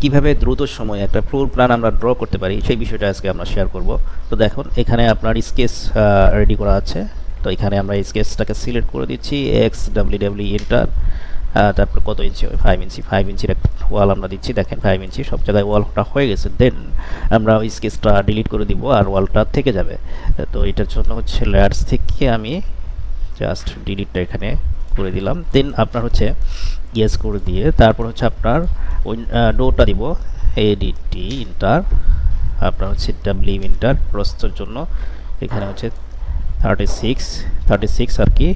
কীভাবে দ্রুত সময়ে একটা ফ্লোর প্ল্যান আমরা ড্র করতে পারি, সেই বিষয়টা আজকে আমরা শেয়ার করব। তো দেখুন, এখানে আপনার স্কেচ রেডি করা আছে। তো এখানে আমরা স্কেচটাকে সিলেক্ট করে দিচ্ছি এক্স ডাব্লিউ ডাব্লিউ ইন্টার তারপর কত ইঞ্চি ফাইভ ইঞ্চি ফাইভ ইঞ্চির একটা ওয়াল আমরা দিচ্ছি। দেখেন ফাইভ ইঞ্চি সব জায়গায় ওয়ালটা হয়ে গেছে। দেন আমরা ওই স্কেচটা ডিলিট করে দিব আর ওয়ালটা থেকে যাবে। তো এটার জন্য হচ্ছে লেয়ার্স থেকে আমি জাস্ট ডিলিটটা এখানে করে দিলাম। দেন আপনার হচ্ছে ইয়েস করে দিয়ে তারপর হচ্ছে আপনার ওই ডোরটা দিব। এডিটি ইন্টার আপনার হচ্ছে ডাব্লিউ ইন্টার প্রস্তর জন্য। এখানে হচ্ছে থার্টি সিক্স থার্টি সিক্স আর কি।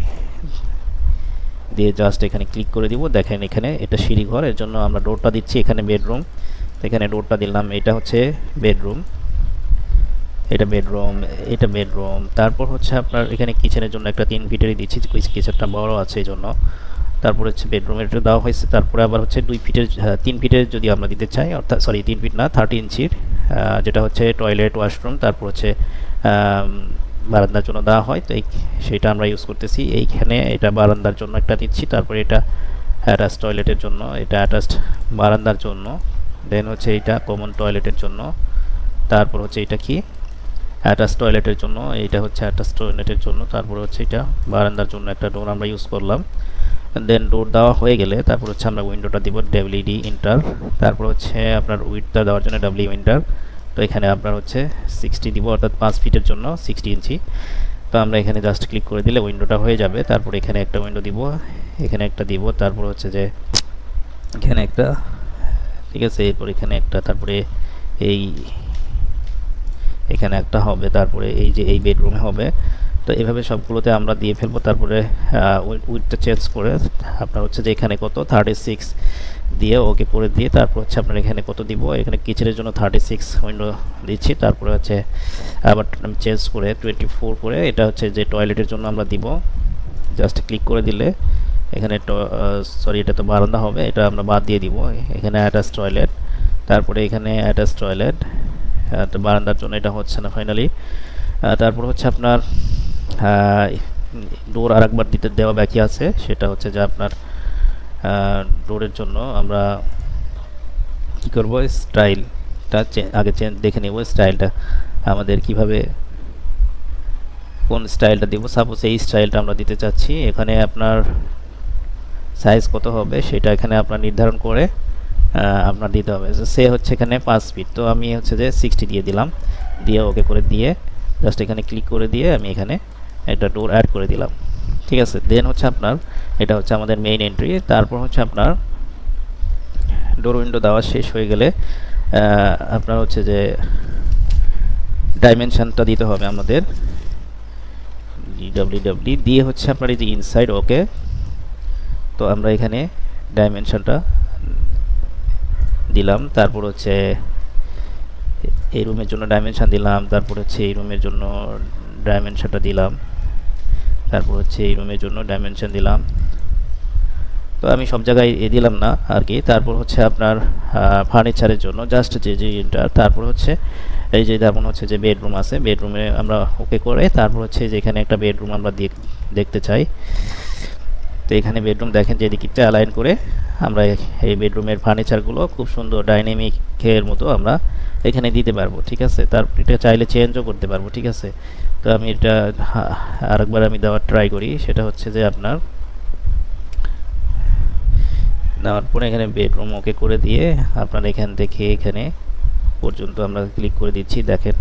দিয়ে জাস্ট এখানে ক্লিক করে দিব। দেখেন এখানে এটা সিঁড়ি ঘর এর জন্য আমরা ডোরটা দিচ্ছি এখানে বেডরুম এখানে ডোরটা দিলাম, এটা হচ্ছে বেডরুম এটা বেডরুম এটা বেডরুম তারপর হচ্ছে আপনার এখানে কিচেনের জন্য একটা তিন ফিটেরই দিচ্ছি কিচেনটা বড় আছে এই জন্য তারপর হচ্ছে বেডরুমের দেওয়া হয়েছে, তারপরে আবার হচ্ছে দুই ফিটের তিন ফিটের যদি আমরা দিতে চাই, অর্থাৎ সরি তিন ফিট না থার্টি ইঞ্চির যেটা হচ্ছে টয়লেট ওয়াশরুম তারপর হচ্ছে বারান্দার জন্য দেওয়া হয়। তো এই সেটা আমরা ইউজ করতেছি। এইখানে এটা বারান্দার জন্য একটা দিচ্ছি, তারপরে এটা অ্যাটাচ টয়লেটের জন্য, এটা অ্যাটাচড বারান্দার জন্য। দেন হচ্ছে এটা কমন টয়লেটের জন্য। তারপর হচ্ছে এটা কি? অ্যাটাচ টয়লেটের জন্য, এইটা হচ্ছে অ্যাটাচ টয়লেটের জন্য, তারপরে হচ্ছে এটা বারান্দার জন্য একটা ডোর আমরা ইউজ করলাম। দেন ডোর দেওয়া হয়ে গেলে তারপর হচ্ছে আমরা উইন্ডোটা দিব ডাব্লিউডি ইন্টার তারপর হচ্ছে আপনার উইডটা দেওয়ার জন্য ডাব্লিউ ইন্টার তো এখানে আপনার হচ্ছে সিক্সটি দিব, অর্থাৎ পাঁচ ফিটের জন্য সিক্সটি ইঞ্চি। তো আমরা এখানে জাস্ট ক্লিক করে দিলে উইন্ডোটা হয়ে যাবে, তারপর এখানে একটা উইন্ডো দিব, এখানে একটা দিব, তারপর হচ্ছে যে এখানে একটা, ঠিক আছে, এরপর এখানে একটা, তারপরে এই এখানে একটা হবে, তারপরে এই যে এই বেডরুমে হবে। তো এভাবে সবগুলোতে আমরা দিয়ে ফেলব, তারপরে উইথটা চেঞ্জ করে, আপনার হচ্ছে যে এখানে কত? থার্টি সিক্স দিয়ে ওকে করে দিয়ে তারপর হচ্ছে আপনার এখানে কত দিব? এখানে কিচেনের জন্য থার্টি সিক্স উইন্ডো দিচ্ছি, তারপরে হচ্ছে আবার আমি চেঞ্জ করে টোয়েন্টি ফোর করে এটা হচ্ছে যে টয়লেটের জন্য আমরা দিব। জাস্ট ক্লিক করে দিলে এখানে সরি এটা তো বারান্দা হবে, এটা আমরা বাদ দিয়ে দিব। এখানে অ্যাটাচ টয়লেট তারপরে এখানে অ্যাটাচ টয়লেট বারান্দার জন্য এটা হচ্ছে না ফাইনালি তারপর হচ্ছে আপনার ডোর আর একবার দিতে দেওয়া বাকি আছে। সেটা হচ্ছে যে আপনার ডোরের জন্য আমরা কী করব? স্টাইলটা আগে চেঞ্জ দেখে নেব স্টাইলটা আমাদের কীভাবে, কোন স্টাইলটা দিব? সাপোজ এই স্টাইলটা আমরা দিতে চাচ্ছি। এখানে আপনার সাইজ কত হবে? সেটা এখানে আপনার নির্ধারণ করে আপনার দিতে হবে। সে হচ্ছে এখানে পাঁচ ফিট তো আমি হচ্ছে যে সিক্সটি দিয়ে দিলাম। দিয়ে ওকে করে দিয়ে জাস্ট এখানে ক্লিক করে দিয়ে আমি এখানে একটা ডোর অ্যাড করে দিলাম। ঠিক আছে? দেন হচ্ছে আপনার, এটা হচ্ছে আমাদের মেইন এন্ট্রি তারপর হচ্ছে আপনার ডোর উইন্ডো দেওয়া শেষ হয়ে গেলে আপনার হচ্ছে যে ডাইমেনশনটা দিতে হবে আমাদের। ডাব্লিউ ডাব্লিউ দিয়ে হচ্ছে আপনার এই যে ইনসাইড ওকে তো আমরা এখানে ডাইমেনশনটা দিলাম। তারপর হচ্ছে এই রুমের জন্য ডাইমেনশন দিলাম। তারপর হচ্ছে এই রুমের জন্য ডাইমেনশনটা দিলাম। তারপর হচ্ছে এই রুমের জন্য ডাইমেনশন দিলাম। তো আমি সব জায়গায় এ দিলাম না আর কি। তারপর হচ্ছে আপনার ফার্নিচারের জন্য জাস্ট যে যে তারপর হচ্ছে এই যে যেমন হচ্ছে যে বেডরুম আছে। বেডরুমে আমরা ওকে করে তারপর হচ্ছে যে এখানে একটা বেডরুম আমরা দেখ- দেখতে চাই। তো এখানে বেডরুম দেখেন যে দিকটা অ্যালাইন করে আমরা এই বেডরুমের ফার্নিচারগুলো খুব সুন্দর ডাইনামিকের মতো আমরা এখানে দিতে পারব, ঠিক আছে? তারপর এটা চাইলে চেঞ্জও করতে পারব, ঠিক আছে? তো আমি এটা আরেকবার আমি দেওয়ার ট্রাই করি, সেটা হচ্ছে যে আপনার দেওয়ার পরে এখানে বেডরুম ওকে করে দিয়ে আপনার এখান থেকে এখানে পর্যন্ত আমরা ক্লিক করে দিচ্ছি, দেখেন।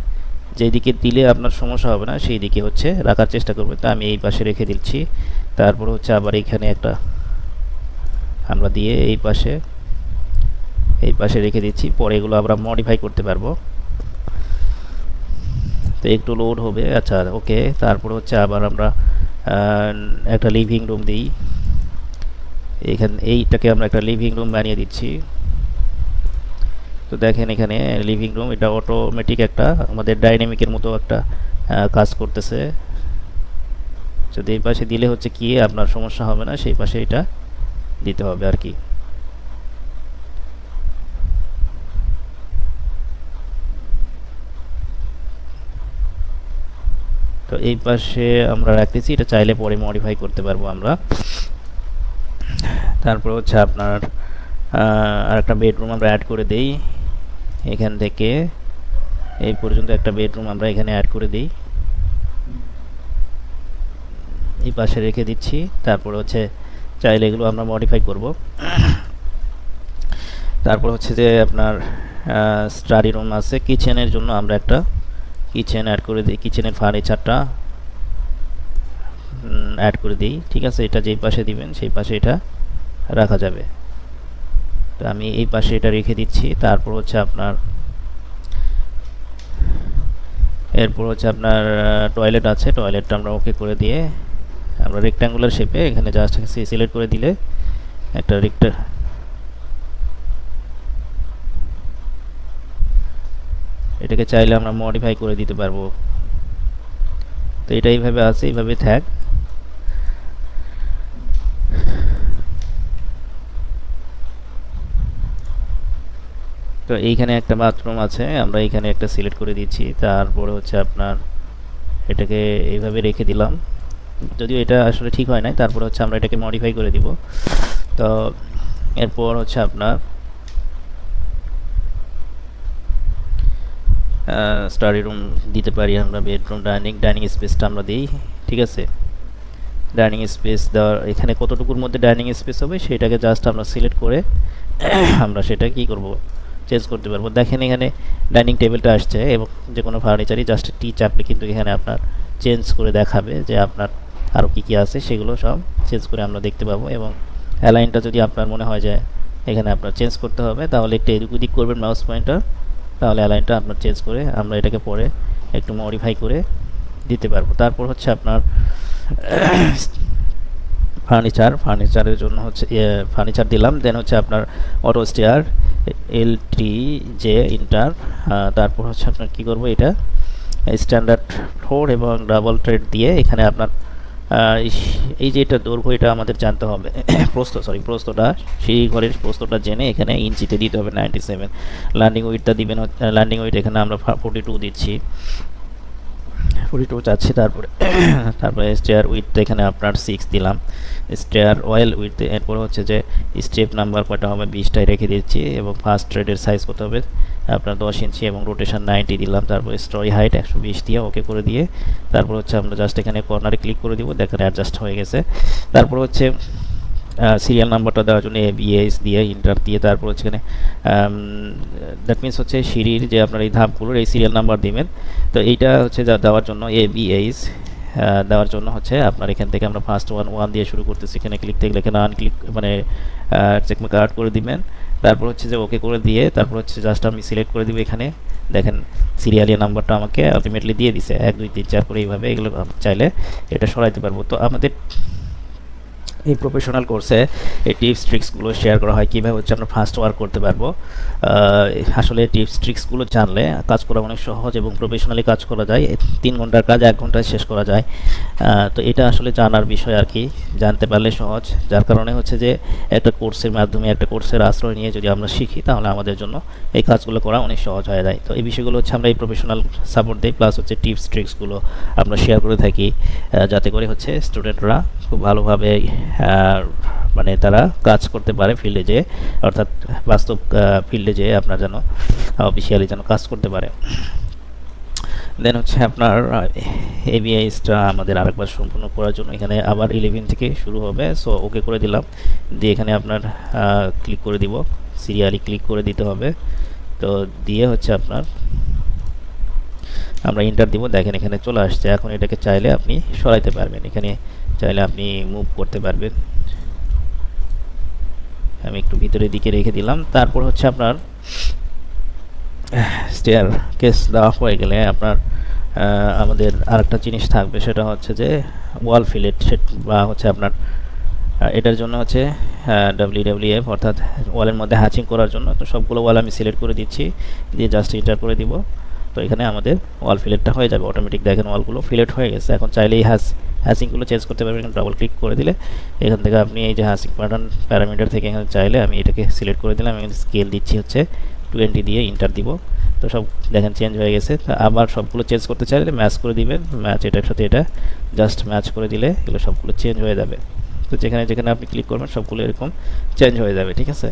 যেদিকে দিলে আপনার সমস্যা হবে না সেই দিকে হচ্ছে রাখার চেষ্টা করবেন তো আমি এই পাশে রেখে দিচ্ছি। তারপর হচ্ছে আবার এখানে একটা আমরা দিয়ে এই পাশে এই পাশে রেখে দিচ্ছি। পরে এগুলো আমরা মডিফাই করতে পারব। তো একটু লোড হবে। আচ্ছা ওকে তারপর হচ্ছে আবার আমরা একটা লিভিং রুম দিই। এখানে, এইটাকে আমরা একটা লিভিং রুম বানিয়ে দিচ্ছি। তো দেখেন এখানে লিভিং রুম এটা অটোমেটিক একটা, আমাদের ডাইনামিকের মতো একটা কাজ করতেছে। যদি এই পাশে দিলে হচ্ছে কি, আপনার সমস্যা হবে না, সেই পাশে এটা দিতে হবে আর কি। তো এই পাশে আমরা রাখতেছি, এটা চাইলে পরে মডিফাই করতে পারব আমরা। তারপর হচ্ছে আপনার আর একটা বেডরুম আমরা অ্যাড করে দেই। এখান থেকে এই পর্যন্ত একটা বেডরুম আমরা এখানে অ্যাড করে দিই। এই পাশে রেখে দিচ্ছি। তারপর হচ্ছে চাইলে এগুলো আমরা মডিফাই করব। তারপর হচ্ছে যে আপনার স্টাডি রুম আছে। কিচেনের জন্য আমরা একটা কিচেন অ্যাড করে দিই। কিচেনের ফার্নিচারটা অ্যাড করে দিই। ঠিক আছে? এটা যেই পাশে দিবেন, সেই পাশে এটা রাখা যাবে। তো আমি এই পাশে এটা রেখে দিচ্ছি। তারপর হচ্ছে আপনার, এরপর হচ্ছে আপনার টয়লেট আছে। টয়লেটটা আমরা ওকে করে দিয়ে আমরা রেক্ট্যাঙ্গুলার শেপে এখানে জাস্ট সিলেক্ট করে দিলে একটা রেক্টা এটাকে চাইলে আমরা মডিফাই করে দিতে পারব। তো এটা এইভাবে আছে, এইভাবে থাক। তো এইখানে একটা বাথরুম আছে, আমরা এইখানে একটা সিলেক্ট করে দিচ্ছি। তারপরে হচ্ছে আপনার এটাকে এইভাবে রেখে দিলাম। যদিও এটা আসলে ঠিক হয় নাই, তারপরে হচ্ছে আমরা এটাকে মডিফাই করে দিব। তো এরপর হচ্ছে আপনার স্টাডি রুম দিতে পারি আমরা বেডরুম ডাইনিং ডাইনিং স্পেসটা আমরা দিই, ঠিক আছে? ডাইনিং স্পেস দেওয়ার, এখানে কতটুকুর মধ্যে ডাইনিং স্পেস হবে সেটাকে জাস্ট আমরা সিলেক্ট করে আমরা সেটা কি করব? চেঞ্জ করতে পারব। দেখেন এখানে ডাইনিং টেবিলটা আসছে এবং যে কোনো ফার্নিচারই জাস্ট টি চাপলে কিন্তু এখানে আপনার চেঞ্জ করে দেখাবে যে আপনার আরও কী কী আছে সেগুলো সব চেঞ্জ করে আমরা দেখতে পাবো এবং অ্যালাইনটা যদি আপনার মনে হয় যে এখানে আপনার চেঞ্জ করতে হবে, তাহলে একটু এদিক ওদিক করবেন মাউস পয়েন্টটা তাহলে অ্যালাইনটা আপনার চেঞ্জ করে আমরা এটাকে পরে একটু মডিফাই করে দিতে পারব। তারপর হচ্ছে আপনার ফার্নিচার ফার্নিচারের জন্য হচ্ছে ফার্নিচার দিলাম দেন হচ্ছে আপনার auto stair L T J enter তারপর হচ্ছে আপনার কী করব এটা? স্ট্যান্ডার্ড ফ্লোর এবং ডাবল ট্রেড দিয়ে এখানে আপনার এই যে এটা দৈর্ঘ্য, এটা আমাদের জানতে হবে। প্রস্ত সরি প্রস্তটা সেই ঘরের প্রস্তটা জেনে এখানে ইঞ্চিতে দিতে হবে নাইনটি সেভেন ল্যান্ডিং উইটটা দিবেন ল্যান্ডিং ওয়েট এখানে আমরা ফোর্টি টু দিচ্ছি। ফোর্টি টু চাচ্ছি তারপরে তারপরে স্টেয়ার উইথ এখানে আপনার সিক্স দিলাম। স্টেয়ার অয়েল উইথ এরপর হচ্ছে যে স্টেপ নাম্বার কয়টা হবে, বিশটাই রেখে দিচ্ছি এবং ফার্স্ট ট্রেডের সাইজ কত হবে, আপনার দশ ইঞ্চি এবং রোটেশন নাইনটি দিলাম। তারপর স্ট্রই হাইট একশো বিশ দিয়ে ওকে করে দিয়ে, তারপর হচ্ছে আমরা জাস্ট এখানে কর্নারে ক্লিক করে দিব, দেখেন অ্যাডজাস্ট হয়ে গেছে। তারপর হচ্ছে সিরিয়াল নাম্বারটা দেওয়ার জন্য এ বিএস দিয়ে ইন্টার দিয়ে তারপর হচ্ছে এখানে দ্যাট মিনস হচ্ছে সিঁড়ির যে আপনার এই ধাপগুলোর এই সিরিয়াল নাম্বার দিবেন। তো এইটা হচ্ছে যা দেওয়ার জন্য এ বিএস দেওয়ার জন্য হচ্ছে আপনার এখান থেকে আমরা ফার্স্ট ওয়ান ওয়ান দিয়ে শুরু করতেছি। এখানে ক্লিক থেকে এখানে আনক্লিক মানে চেকমার্ক আর্ট করে দিবেন। তারপর হচ্ছে যে ওকে করে দিয়ে তারপর হচ্ছে জাস্ট আমি সিলেক্ট করে দিব এখানে। দেখেন সিরিয়ালের নাম্বারটা আমাকে আলটিমেটলি দিয়ে দিছে। এক, দুই, তিন, চার করে এইভাবে এগুলো চাইলে এটা সরাইতে পারব। তো আমাদের এই প্রফেশনাল কোর্সে এই টিপস ট্রিক্সগুলো শেয়ার করা হয়, কীভাবে হচ্ছে আমরা ফার্স্ট ওয়ার্ক করতে পারব। আসলে টিপস ট্রিক্সগুলো জানলে কাজ করা অনেক সহজ এবং প্রফেশনালি কাজ করা যায়। তিন ঘণ্টার কাজ এক ঘন্টায় শেষ করা যায়। তো এটা আসলে জানার বিষয় আর কি। জানতে পারলে সহজ। যার কারণে হচ্ছে যে একটা কোর্সের মাধ্যমে একটা কোর্সের আশ্রয় নিয়ে যদি আমরা শিখি, তাহলে আমাদের জন্য এই কাজগুলো করা অনেক সহজ হয়ে যায়। তো এই বিষয়গুলো হচ্ছে আমরা এই প্রফেশনাল সাপোর্ট দিই প্লাস হচ্ছে টিপস ট্রিক্সগুলো আমরা শেয়ার করে থাকি। যাতে করে হচ্ছে স্টুডেন্টরা খুব ভালোভাবে মানে তারা কাজ করতে পারে ফিল্ডে যেয়ে, অর্থাৎ বাস্তব ফিল্ডে যেয়ে আপনার যেন অফিসিয়ালি যেন কাজ করতে পারে। দেন হচ্ছে আপনার এবিআইসটা আমাদের আরেকবার সম্পূর্ণ করার জন্য এখানে আবার ইলেভেন থেকে শুরু হবে। সো ওকে করে দিলাম। দিয়ে এখানে আপনার ক্লিক করে দিব। সিরিয়ালি ক্লিক করে দিতে হবে। তো দিয়ে হচ্ছে আপনার, আমরা ইন্টার দিব। দেখেন এখানে চলে আসছে। এখন এটাকে চাইলে আপনি সরাইতে পারবেন। এখানে চাইলে আপনি মুভ করতে পারবেন। আমি একটু ভিতরের দিকে রেখে দিলাম। তারপর হচ্ছে আপনার স্টেয়ার কেস দেওয়া হয়ে গেলে আপনার আমাদের আরেকটা জিনিস থাকবে, সেটা হচ্ছে যে ওয়াল ফিলেট সেট বা হচ্ছে আপনার এটার জন্য হচ্ছে ডাব্লিউ ডাব্লিউ এফ অর্থাৎ ওয়ালের মধ্যে হ্যাচিং করার জন্য। তো সবগুলো ওয়াল আমি সিলেক্ট করে দিচ্ছি। দিয়ে জাস্ট এন্টার করে দিব। তো এখানে আমাদের ওয়াল ফিলেটটা হয়ে যাবে অটোমেটিক দেখেন ওয়ালগুলো ফিলেট হয়ে গেছে। এখন চাইলে এই হ্যাস হ্যাসিংগুলো চেঞ্জ করতে পারবেন ডাবল ক্লিক করে দিলে। এখান থেকে আপনি এই যে হ্যাসিং প্যাটার্ন প্যারামিটার থেকে এখানে চাইলে আমি এটাকে সিলেক্ট করে দিলাম। আমি স্কেল দিচ্ছি হচ্ছে টোয়েন্টি দিয়ে ইন্টার দিব। তো সব দেখেন চেঞ্জ হয়ে গেছে। আবার সবগুলো চেঞ্জ করতে চাইলে ম্যাচ করে দিবেন। ম্যাচ এটার সাথে এটা জাস্ট ম্যাচ করে দিলে এগুলো সবগুলো চেঞ্জ হয়ে যাবে। তো যেখানে যেখানে আপনি ক্লিক করবেন, সবগুলো এরকম চেঞ্জ হয়ে যাবে, ঠিক আছে?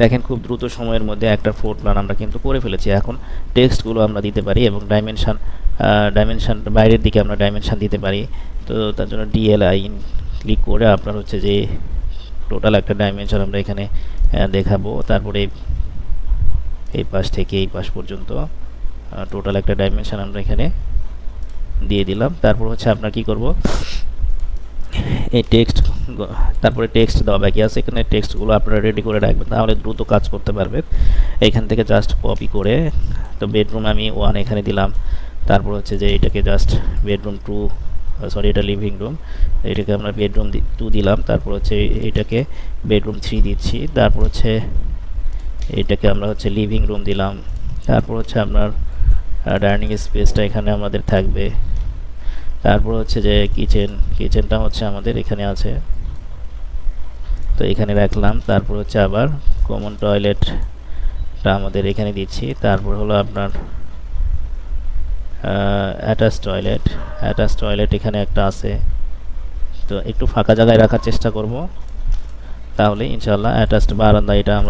দেখেন খুব দ্রুত সময়ের মধ্যে একটা ফ্লোর প্ল্যান আমরা কিন্তু করে ফেলেছি। এখন টেক্সটগুলো আমরা দিতে পারি এবং ডাইমেনশান ডাইমেনশান বাইরের দিকে আমরা ডাইমেনশান দিতে পারি। তো তার জন্য ডিএলআই ক্লিক করে আপনার হচ্ছে যে টোটাল একটা ডাইমেনশন আমরা এখানে দেখাবো। তারপরে এই পাশ থেকে এই পাশ পর্যন্ত টোটাল একটা ডাইমেনশন আমরা এখানে দিয়ে দিলাম। তারপর হচ্ছে আপনার কি করব? এই টেক্সট তারপরে টেক্সট দেওয়া বাকি আছে। এখানে টেক্সটগুলো আপনারা রেডি করে রাখবেন, তাহলে দ্রুত কাজ করতে পারবেন এখান থেকে জাস্ট কপি করে, তো বেডরুম আমি ওয়ান এখানে দিলাম। তারপর হচ্ছে যে এটাকে জাস্ট বেডরুম টু সরি এটা লিভিং রুম এটাকে আমরা বেডরুম টু দিলাম। তারপর হচ্ছে এটাকে বেডরুম থ্রি দিচ্ছি। তারপর হচ্ছে এটাকে আমরা হচ্ছে লিভিং রুম দিলাম। তারপর হচ্ছে আপনার ডাইনিং স্পেসটা এখানে আমাদের থাকবে। তারপর হচ্ছে যে কিচেন কিচেনটা হচ্ছে আমাদের এখানে আছে। তো এখানে রাখলাম। তারপর হচ্ছে আবার কমন টয়লেটটা আমাদের এখানে দিচ্ছি। তারপর হলো আপনার অ্যাটাচ টয়লেট অ্যাটাচ টয়লেট এখানে একটা আছে। তো একটু ফাঁকা জায়গায় রাখার চেষ্টা করব। তাহলে ইনশাল্লাহ অ্যাটাচড বারান্দা এটা আমরা